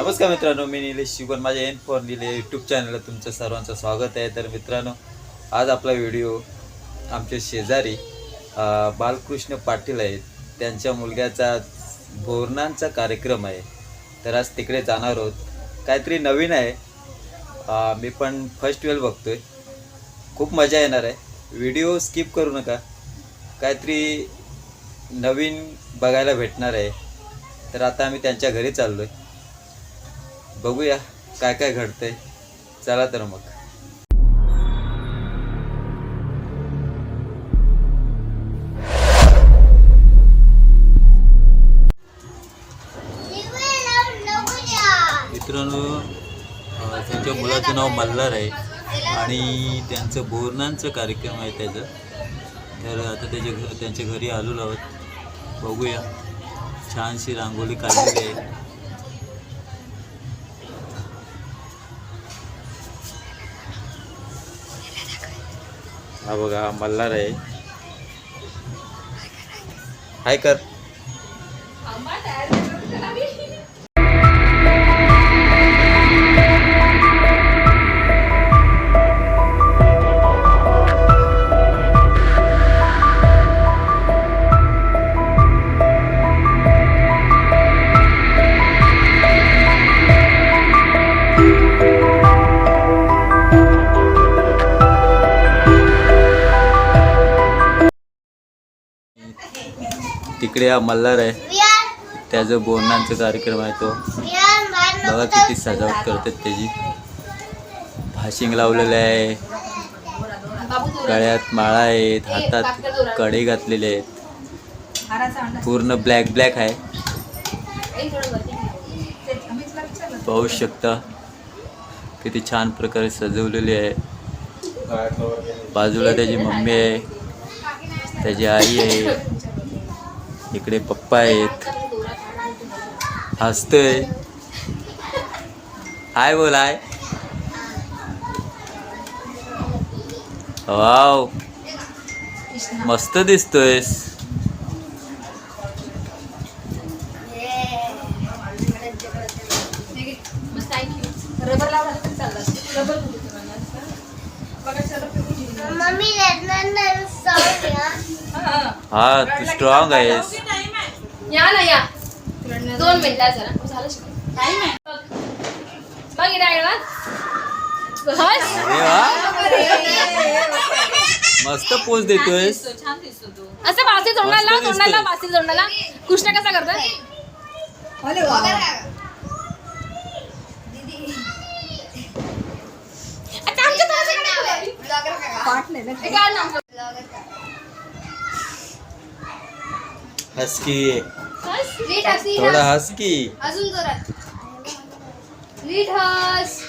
नमस्कार मित्रांनो मी निलेश शिवण माझ्या एन फॉर निले यूट्यूब चॅनलला तुमचं सर्वांचं स्वागत आहे. तर मित्रांनो आज आपला व्हिडिओ आमचे शेजारी बालकृष्ण पाटील आहेत. त्यांच्या मुलग्याचा भोरणांचा कार्यक्रम आहे. तर आज तिकडे जाणार आहोत. काहीतरी नवीन आहे. मी पण फर्स्ट वेळ बघतोय. खूप मजा येणार आहे. व्हिडिओ स्किप करू नका. काहीतरी नवीन बघायला भेटणार आहे. तर आता आम्ही त्यांच्या घरी चाललो आहे बघूया काय काय घडतंय. चला तर मग. मित्रांनो त्यांच्या मुलाचं नाव मल्हार आहे आणि त्यांचं बोरणांचं कार्यक्रम आहे त्याचं. तर आता त्याच्या घर त्यांच्या घरी आलो आहोत. बघूया. छानशी रांगोळी काढलेली आहे. हा बघा मल्हार आहे. हाय कर. तिकडे हा मल्हार आहे. त्याचं बोरणांचा कार्यक्रम आहे तो. बघा किती सजावट करतात त्याची. भाशिंग लावलेलं आहे. गळ्यात माळा आहेत हातात कडे घातलेले आहेत. पूर्ण ब्लॅक ब्लॅक आहे. पाहू शकता किती छान प्रकारे सजवलेली आहे. बाजूला त्याची मम्मी आहे. त्याची आई आहे. इकडे पप्पा आहेत. हसतोय. हाय बोल हाय. वाव. मस्त दिसतोयस. मम्मी हा तू स्ट्रॉंग आहेस. या ना या. दोन जरा. झालं. बघ. वा. मस्त पोच देतोयस. असं बासी दिसतोय. जोडण्याला बासी जोडण्याला कृष्ण कसा करतोय? आता आमच्या तोंडाकडे बघा. हे काढ ना. हसकी. थोडा हस. हसकी. अजून जोरात. नीट हस.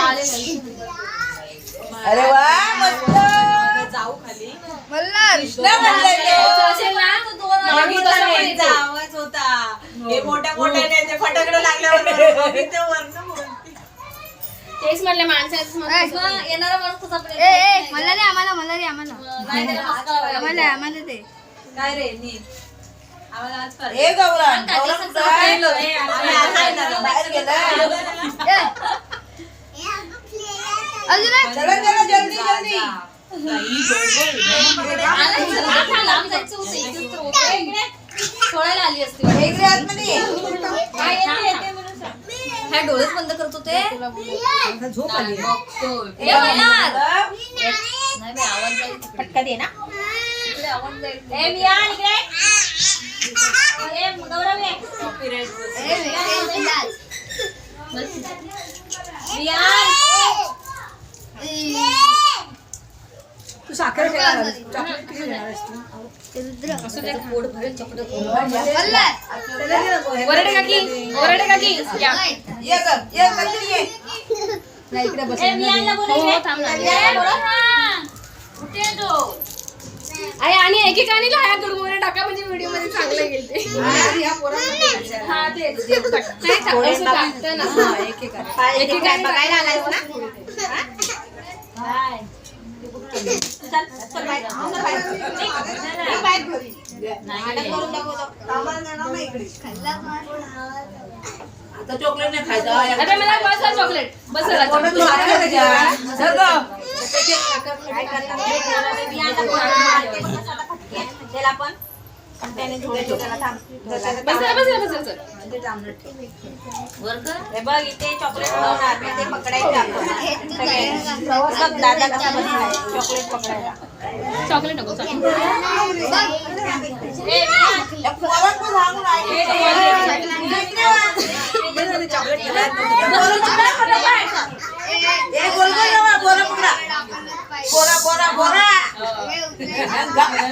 आले नाही. अरे वा मस्त. आवाज होता. हे मोठ्या मोठ्याने ते फटाकडे लागल्यावर. तेच म्हणले माणसाचं. येणारा माणूस कसा. मला आम्हाला मला रे आम्हाला. नाही, त्याला लागेल. आम्हाला आम्हाला ते काय रे नीट. आम्हाला आज कुठं आहे? ए, आम्ही आज बाहेर अजून एक. चला चला जल्दी जल्दी. आला की जरा हात लांब जायचं होतं, इथेच तर होतं. सोडायला आली असती. हे इकडे आतमध्ये. ये. काय येते, येते. ह्या डोळेच बंद करत होते. ए, मल्हार. पटकन ये ना इकडे आवाज जाईल. ए, मिया, इकडे. ए, गौरव ये. मिया. वरडे काकी वरडे काकी या. ये ग ये जल्दी ये ए, मियाला बोलव हो, इकडे. थांब ना. ए, बोलव ना. कुठे आहे तो? आहे आणि एकेकाने लाया गुरमुरे टाका म्हणजे व्हिडिओमध्ये चांगलं गेल ते हा तेच नाही टाकायचं टाकतं ना एकेकाने बघायला आलायस ना काय? चल, चल बाहेर. चल बाहेर. निघ. निघ बाहेर. नाही, नाटक करून दाखव, दाखव. आता चॉकलेट नाही खायचं आता मला बस चॉकलेट बस झाला कोणाचं हात नाही त्याच्यात. सर गं. त्याला पण त्याने झोडले त्याला थांब बस झाला, बस झाला, बस झाला, चल. हे बघ इथे चॉकलेट बनवणार मी ते पकडायचं आपण सगळ्यांनी. बघ दादा कसा बसलाय चॉकलेट पकडायला चॉकलेट नको चल. ए, विराज,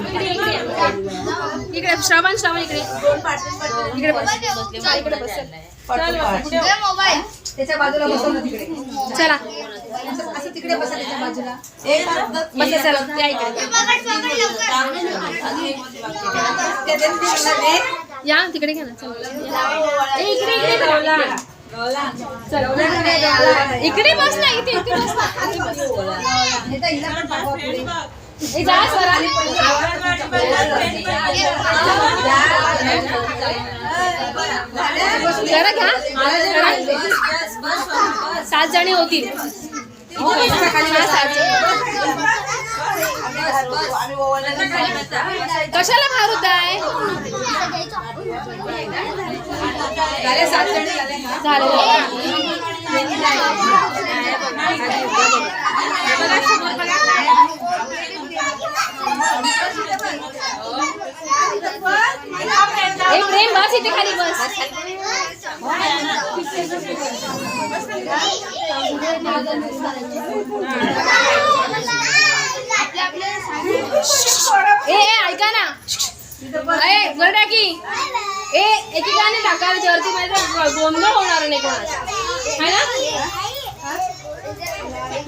इकडे इकडे. या. इकडे श्रावण श्रावण इकडे. इकडे त्याच्या बाजूला बसवलं तिकडे. चला. असं तिकडे बसा त्याच्या बाजूला. बस चला. इकडे. या तिकडे घ्या ना. चला. ए, इकडे इकडे चला. चला. इकडे बस ना इथे इथे बस ना. जरा घ्या. सात जणी होतील. सात कशाला भार होताय? झाले. सात ना? झालं ए प्रेम बस इथे खाली बस ए ए, ऐका ना ए गरडा की ए एकेकाने टाका वरती माझा गोंधळ होणार नाही कोणाचा है ना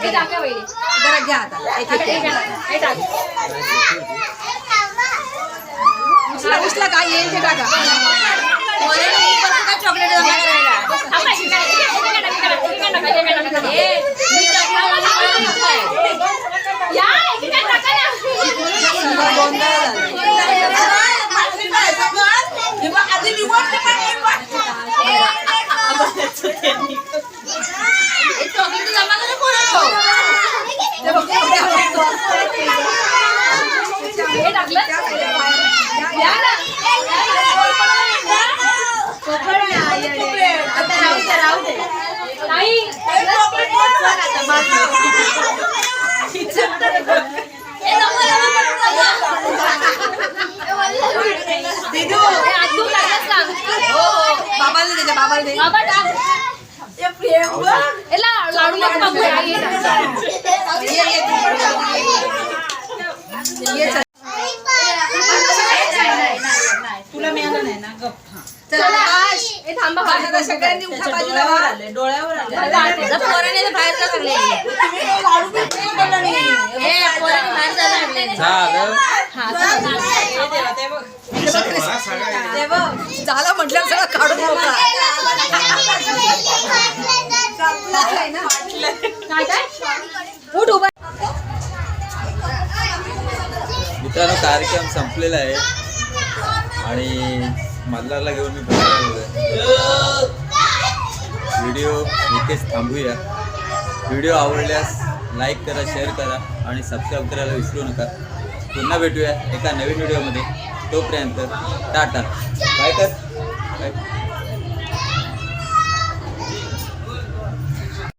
जरा घ्या आता. उचला, उचला, काय येईल ते टाका. चॉकलेट? थांबा, एकेकाने- एकेकाने टाका, एकेकाने टाका, एकेकाने टाका. ए, मी टाकला, मला टाका. या, एकेकाने टाका ना. गोंधळ झाला. हे बघ, आधी निवड ते पण निवड. हे चॉकलेट जमा करा पोरांनो. हे बघ, एवढे आवडतं. हे टाकलं? या ना. आता राहू दे, राहू दे. नाही. हे चॉकलेट कोण खाणार आता? दिदू. ए, हात धुवून टाकलंस का? हो, हो. बाबाला दे, बाबाला दे. बाबा टाक. हे प्रेम बघ. ए, ला- लाडू नको बाबू, या, ये टाक. ये, ये, ये, चल. तुला मिळालं नाही ना गप चला आकाश. ए, थांबा आता बाबा. सगळ्यांनी उठा बाजूला व्हा. डोळ्यावर आले जर पोरांनी तर बाहेर जायला लागले. तुम्ही लाडू बी नाही खाल्ला नाही. ए पोरांनी बाहेर जायला लागले. झालं ते बघ, झालं म्हटलं सगळं काढून मोकळा. काय काय? उठ उभा. मित्रांनो कार्यक्रम संपलेला आहे. आणि मल्हारला घेऊन मी व्हिडिओ इथेच थांबूया. व्हिडिओ आवडल्यास लाईक करा शेअर करा आणि सबस्क्राईब करायला विसरू नका. पुन्हा भेटूया एका नवीन व्हिडिओमध्ये. तोपर्यंत टाटा. काय कर बाय